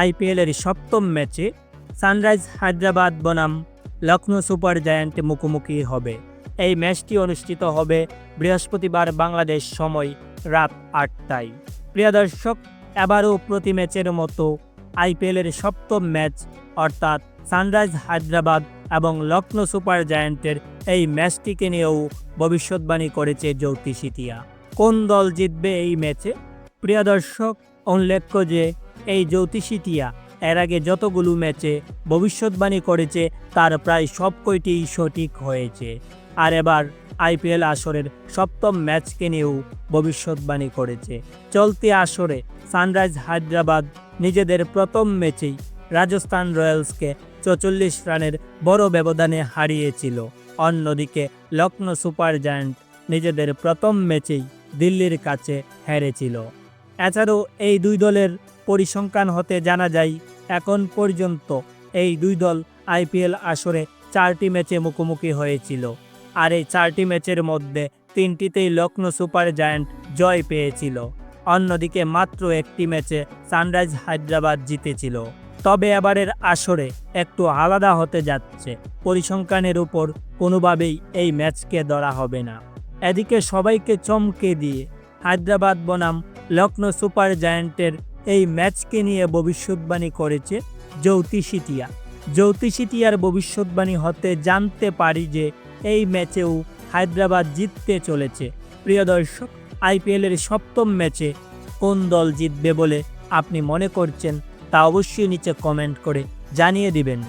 আইপিএলের সপ্তম ম্যাচে সানরাইজ হায়দ্রাবাদ বনাম লখনৌ সুপার জায়ান্ট মুখোমুখি হবে। এই ম্যাচটি অনুষ্ঠিত হবে বৃহস্পতিবার বাংলাদেশ সময় রাত আটটায়। প্রিয় দর্শক, এবারও প্রতি ম্যাচের মতো আইপিএলের সপ্তম ম্যাচ অর্থাৎ সানরাইজ হায়দ্রাবাদ এবং লখনৌ সুপার জায়ান্টের এই ম্যাচটিকে নিয়েও ভবিষ্যৎবাণী করেছে জ্যোতিষিতিয়া কোন দল জিতবে এই ম্যাচে? প্রিয় দর্শক, উল্লেখ্য যে এই জ্যোতিষিতিয়া এর আগে যতগুলো ম্যাচে ভবিষ্যৎবাণী করেছে, তার প্রায় সব কয়টি সঠিক হয়েছে। আর এবার আইপিএল আসরের সপ্তম ম্যাচকে নিয়েও ভবিষ্যৎবাণী করেছে। চলতি আসরে সানরাইজ হায়দ্রাবাদ নিজেদের প্রথম ম্যাচেই রাজস্থান রয়্যালসকে চৌচল্লিশ রানের বড় ব্যবধানে হারিয়েছিল। অন্যদিকে লখনৌ সুপার জায়ান্ট নিজেদের প্রথম ম্যাচেই দিল্লির কাছে হেরেছিল। এছাড়াও এই দুই দলের পরিসংখ্যান হতে জানা যায়, এখন পর্যন্ত এই দুই দল আইপিএল আসরে চারটি ম্যাচে মুখোমুখি হয়েছিল। আর এই চারটি ম্যাচের মধ্যে তিনটিতেই লখনৌ সুপার জায়ান্ট জয় পেয়েছিল। অন্যদিকে মাত্র একটি ম্যাচে সানরাইজ হায়দ্রাবাদ জিতেছিল। তবে এবারের আসরে একটু আলাদা হতে যাচ্ছে। পরিসংখ্যানের উপর কোনোভাবেই এই ম্যাচকে ধরা হবে না। এদিকে সবাইকে চমকে দিয়ে হায়দ্রাবাদ বনাম লখনৌ সুপার জায়ান্টের এই ম্যাচকে নিয়ে ভবিষ্যৎবাণী করেছে জ্যোতিষিটিয়া জ্যোতিষিটিয়ার ভবিষ্যৎবাণী হতে জানতে পারি যে এই ম্যাচেও হায়দ্রাবাদ জিততে চলেছে। প্রিয় দর্শক আইপিএলের সপ্তম ম্যাচে কোন দল জিতবে বলে আপনি মনে করছেন তা অবশ্যই নিচে কমেন্ট করে জানিয়ে দিবেন।